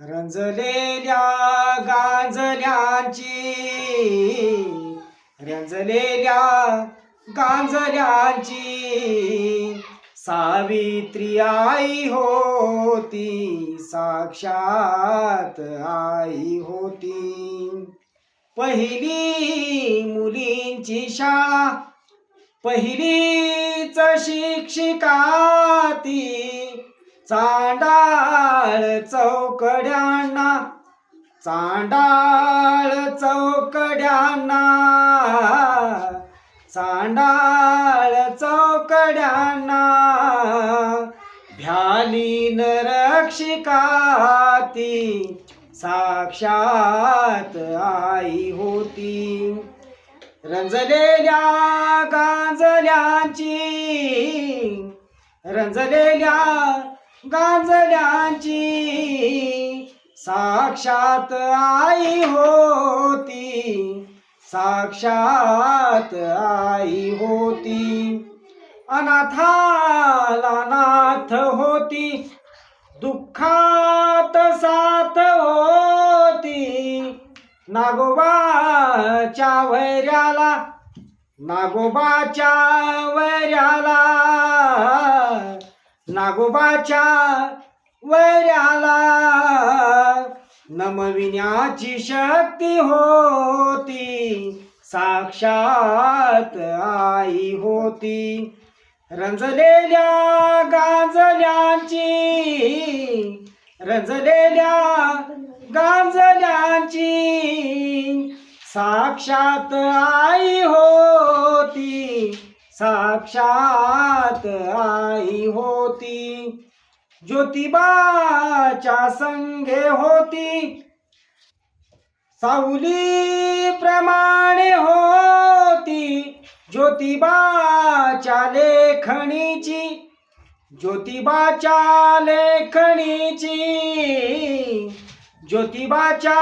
रंजलेल्या गांजल्यांची रंजलेल्या गांजल्यांची. सावित्री आई होती साक्षात आई होती. पहिली मुलींची शाळा पहिलीच शिक्षिका ती. चांडाळ चौकड्यांना चांडाळ चौकड्यांना चांडाळ चौकड्यांना भ्यालीन रक्षिका ती साक्षात आई होती. रंजलेल्या गांजल्यांची रंजलेल्या गाजड्यांची साक्षात आई होती. साक्षात आई होती. अनाथाला नाथ होती. दुःखात साथ होती. नागोबाच्या वैऱ्याला नागोबाच्या वैऱ्याला नागोबाच्या वैर्याला नमविण्याची शक्ती होती साक्षात आई होती. रंजलेल्या गांजल्यांची रंजलेल्या गांजल्यांची साक्षात आई हो साक्षात आई होती. ज्योतिबाच्या संघे होती. सावली प्रमाणे होती. ज्योतिबाच्या लेखणीची ज्योतिबाच्या लेखणीची ज्योतिबाच्या